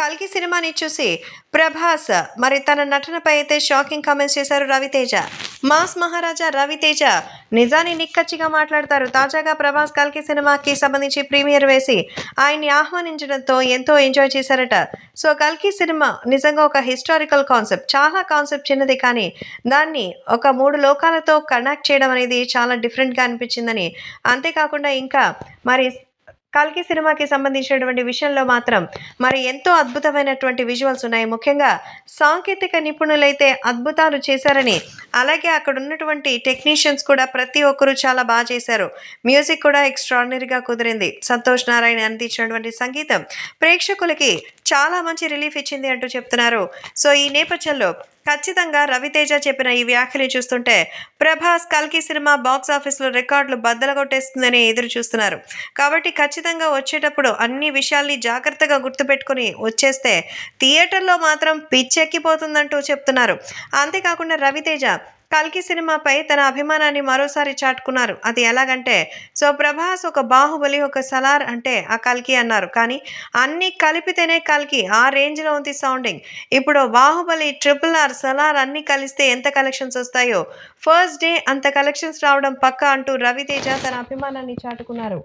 కల్కి సినిమాని చూసి ప్రభాస్ మరి తన నటనపై అయితే షాకింగ్ కామెంట్స్ చేశారు రవితేజ. మాస్ మహారాజా రవితేజ నిజాన్ని నిక్కచ్చిగా మాట్లాడతారు. తాజాగా ప్రభాస్ కల్కి సినిమాకి సంబంధించి ప్రీమియర్ వేసి ఆయన్ని ఆహ్వానించడంతో ఎంతో ఎంజాయ్ చేశారట. సో కల్కి సినిమా నిజంగా ఒక హిస్టారికల్ కాన్సెప్ట్. చాలా కాన్సెప్ట్ చిన్నది కానీ దాన్ని ఒక మూడు లోకాలతో కనెక్ట్ చేయడం అనేది చాలా డిఫరెంట్గా అనిపించిందని. అంతేకాకుండా ఇంకా మరి కల్కి సినిమాకి సంబంధించినటువంటి విషయంలో మాత్రం మరి ఎంతో అద్భుతమైనటువంటి విజువల్స్ ఉన్నాయి. ముఖ్యంగా సాంకేతిక నిపుణులైతే అద్భుతాలు చేశారని అలాగే అక్కడ ఉన్నటువంటి టెక్నీషియన్స్ కూడా ప్రతి ఒక్కరూ చాలా బాగా చేశారు. మ్యూజిక్ కూడా ఎక్స్ట్రాడినరీగా కుదిరింది. సంతోష్ నారాయణ అందించినటువంటి సంగీతం ప్రేక్షకులకి చాలా మంచి రిలీఫ్ ఇచ్చింది అంటూ చెప్తున్నారు. సో ఈ నేపథ్యంలో ఖచ్చితంగా రవితేజ చెప్పిన ఈ వ్యాఖ్యలు చూస్తుంటే ప్రభాస్ కల్కి సినిమా బాక్స్ ఆఫీస్లో రికార్డులు బద్దలగొట్టేస్తుందని ఎదురు చూస్తున్నారు. కాబట్టి ఖచ్చితంగా వచ్చేటప్పుడు అన్ని విషయాల్ని జాగ్రత్తగా గుర్తుపెట్టుకుని వచ్చేస్తే థియేటర్లో మాత్రం పిచ్చెక్కిపోతుందంటూ చెప్తున్నారు. అంతేకాకుండా రవితేజ కల్కి సినిమాపై తన అభిమానాన్ని మరోసారి చాటుకున్నారు. అది ఎలాగంటే సో ప్రభాస్ ఒక బాహుబలి ఒక సలార్ అంటే ఆ కల్కి అన్నారు. కానీ అన్నీ కలిపితేనే కల్కి ఆ రేంజ్లో ఉంది సౌండింగ్. ఇప్పుడు బాహుబలి ట్రిపుల్ ఆర్ సలార్ అన్నీ కలిస్తే ఎంత కలెక్షన్స్ వస్తాయో ఫస్ట్ డే అంత కలెక్షన్స్ రావడం పక్క అంటూ రవితేజ తన అభిమానాన్ని చాటుకున్నారు.